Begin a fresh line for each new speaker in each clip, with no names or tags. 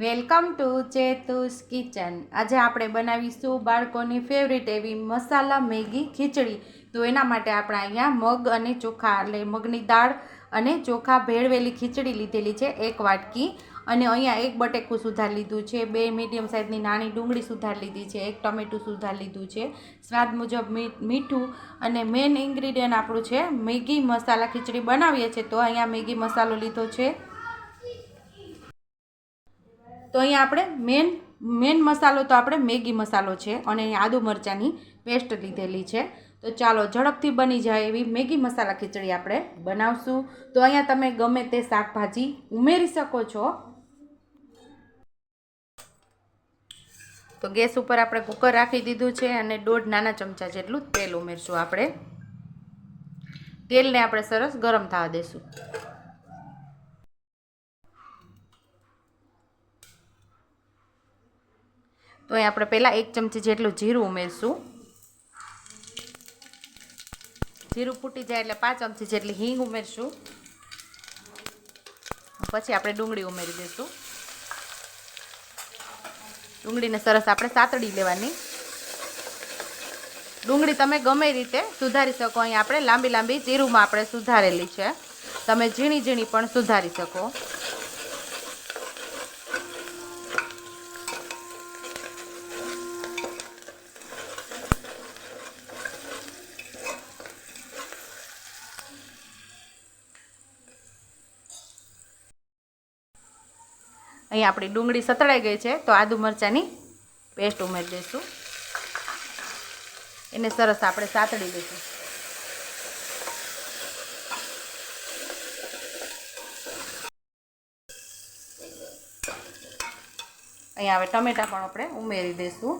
Welcome to ચેતુસ kitchen. આજે આપણે બનાવીશું બાળકોની ફેવરિટ એવી મસાલા મેગી ખીચડી. તો એના માટે આપણે અહીંયા મગ અને ચોખા, એટલે મગની દાળ અને ચોખા ભેળવેલી ખીચડી લીધેલી છે, એક વાટકી. અને અહીંયા એક બટેકું સુધાર લીધું છે, બે મીડિયમ સાઇઝની નાની ડુંગળી સુધાર લીધી છે, એક ટમેટું સુધાર લીધું છે. સ્વાદ મુજબ મીઠું અને મેઇન ઇન્ગ્રીડિયન્ટ આપણું છે મેગી મસાલા ખીચડી બનાવીએ છીએ. તો અહીંયા મેગી મસાલો લીધો છે. તો અહીંયા આપણે મેન મેન મસાલો તો આપણે મેગી મસાલો છે અને અહીં આદુ મરચાંની પેસ્ટ લીધેલી છે. તો ચાલો ઝડપથી બની જાય એવી મેગી મસાલા ખીચડી આપણે બનાવશું. તો અહીંયા તમે ગમે તે શાકભાજી ઉમેરી શકો છો. તો ગેસ ઉપર આપણે કુકર રાખી દીધું છે અને દોઢ નાના ચમચા જેટલું તેલ ઉમેરશું આપણે. તેલને આપણે સરસ ગરમ થવા દેશું. તો અહીં આપણે પહેલાં એક ચમચી જેટલું જીરું ઉમેરશું. જીરું ફૂટી જાય એટલે પાંચ ચમચી જેટલી હિંગ ઉમેરશું. પછી આપણે ડુંગળી ઉમેરી દઈશું. ડુંગળીને સરસ આપણે સાતડી લેવાની. ડુંગળી તમે ગમે રીતે સુધારી શકો. અહીં આપણે લાંબી લાંબી ચીરુમાં આપણે સુધારેલી છે. તમે ઝીણી ઝીણી પણ સુધારી શકો. અહીં આપણી ડુંગળી સતળાઈ ગઈ છે, તો આદુ મરચાંની પેસ્ટ ઉમેરી દઈશું. એને સરસ આપણે સાતડી દઈશું અહીંયા હવે ટમેટા પણ આપણે ઉમેરી દઈશું.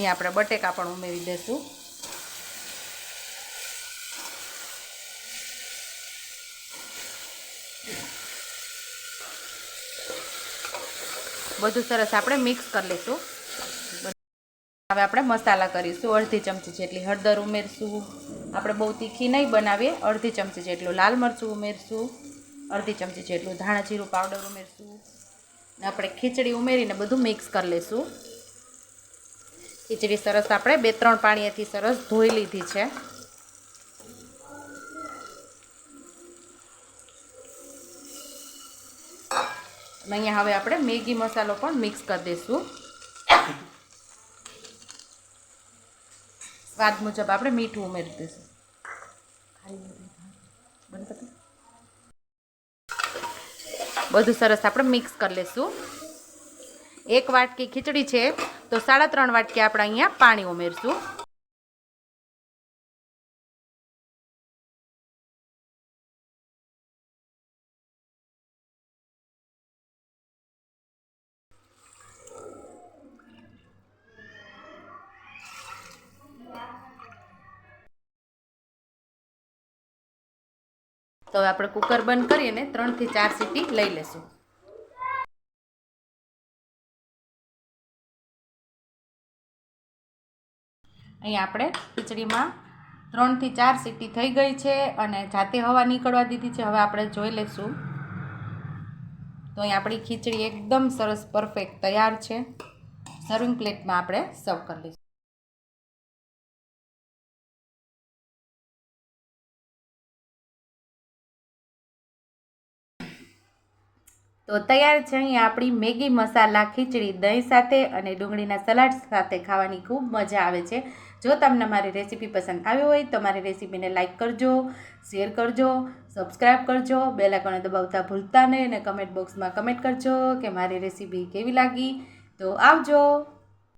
અહીંયા આપણે બટેકા પણ ઉમેરી દઈશું. બધું સરસ આપણે મિક્સ કરી લઈશું. હવે આપણે મસાલા કરીશું, અડધી ચમચી જેટલી હળદર ઉમેરશું. આપણે બહુ તીખી નહીં બનાવીએ, અડધી ચમચી જેટલું લાલ મરચું ઉમેરશું, અડધી ચમચી જેટલું ધાણા જીરું પાવડર ઉમેરશું. આપણે ખીચડી ઉમેરીને બધું મિક્સ કરી લઈશું. ખીચડી સરસ આપણે બે ત્રણ પાણીએથી સરસ ધોઈ લીધી છે. અહીંયા હવે આપણે મેગી મસાલો પણ મિક્સ કરી દઈશું. સ્વાદ મુજબ આપણે મીઠું ઉમેરી દઈશું. બધું સરસ આપણે મિક્સ કરી લઈશું. એક વાટકી ખીચડી છે. તો સાડા ત્રણ વાટકી આપણે અહીંયા પાણી ઉમેરશું. તો હવે આપણે કુકર બંધ કરીને ત્રણથી ચાર સીટી લઈ લેશું. અહીંયા આપણે ખીચડીમાં ત્રણથી ચાર સીટી થઈ ગઈ છે અને જાતે હવા નીકળવા દીધી છે. હવે આપણે જોઈ લઈશું. તો અહીં આપણી ખીચડી એકદમ સરસ પરફેક્ટ તૈયાર છે. સર્વિંગ પ્લેટમાં આપણે સર્વ કરી લઈશું. તો તૈયાર છે અહીં આપણી મેગી મસાલા, ખીચડી, દહીં સાથે અને ડુંગળીના સલાડ સાથે ખાવાની ખૂબ મજા આવે છે. જો તમને મારી રેસીપી પસંદ આવી હોય તો મારી રેસીપીને લાઇક કરજો, શેર કરજો સબસ્ક્રાઈબ કરજો, બેલ આઇકોને દબાવતા ભૂલતા નહીં અને કમેન્ટ બોક્સમાં કમેન્ટ કરજો કે મારી રેસીપી કેવી લાગી. તો આવજો.